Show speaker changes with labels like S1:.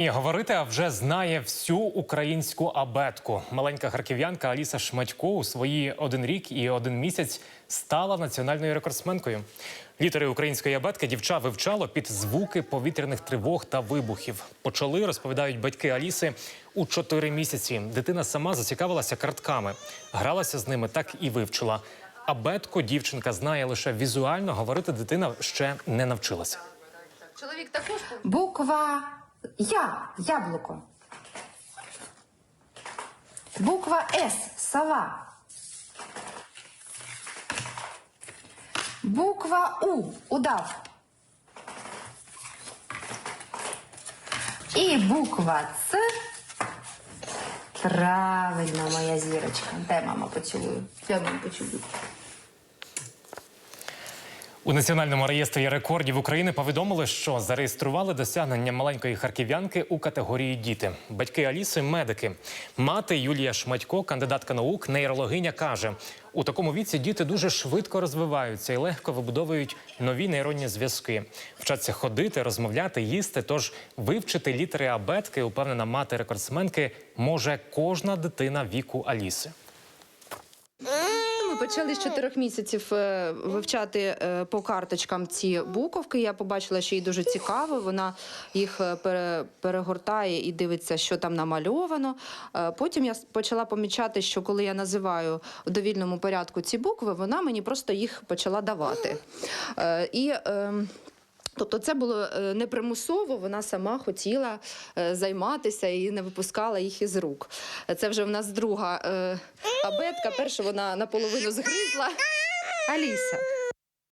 S1: І говорити, а вже знає всю українську абетку. Маленька харків'янка Аліса Шматько у свої один рік і один місяць стала національною рекордсменкою. Літери української абетки дівча вивчало під звуки повітряних тривог та вибухів. Почали, розповідають батьки Аліси, у чотири місяці. Дитина сама зацікавилася картками, гралася з ними, так і вивчила. Абетку дівчинка знає лише візуально, говорити дитина ще не навчилася.
S2: Чоловік також
S3: Буква Я. Яблуко. Буква С. Сова. Буква У. Удав. І буква Ц. Правильно, моя зірочка. Де мама поцілую? Де мама поцілую?
S1: У національному реєстрі рекордів України повідомили, що зареєстрували досягнення маленької харків'янки у категорії діти. Батьки Аліси медики. Мати Юлія Шматько, кандидатка наук, нейрологиня, каже: у такому віці діти дуже швидко розвиваються і легко вибудовують нові нейронні зв'язки. Вчаться ходити, розмовляти, їсти. Тож вивчити літери абетки, упевнена мати рекордсменки, може кожна дитина віку Аліси.
S2: Почали з чотирьох місяців е, вивчати е, по карточкам ці буковки. Я побачила, що їй дуже цікаво. Вона їх е, пере- перегортає і дивиться, що там намальовано. Е, Потім я с- почала помічати, що коли я називаю в довільному порядку ці букви, вона мені просто їх почала давати. Е, І ем, Тобто це було е, не примусово, вона сама хотіла е, займатися і не випускала їх із рук. Це вже в нас друга е, абетка. Першу вона наполовину згризла. Аліса.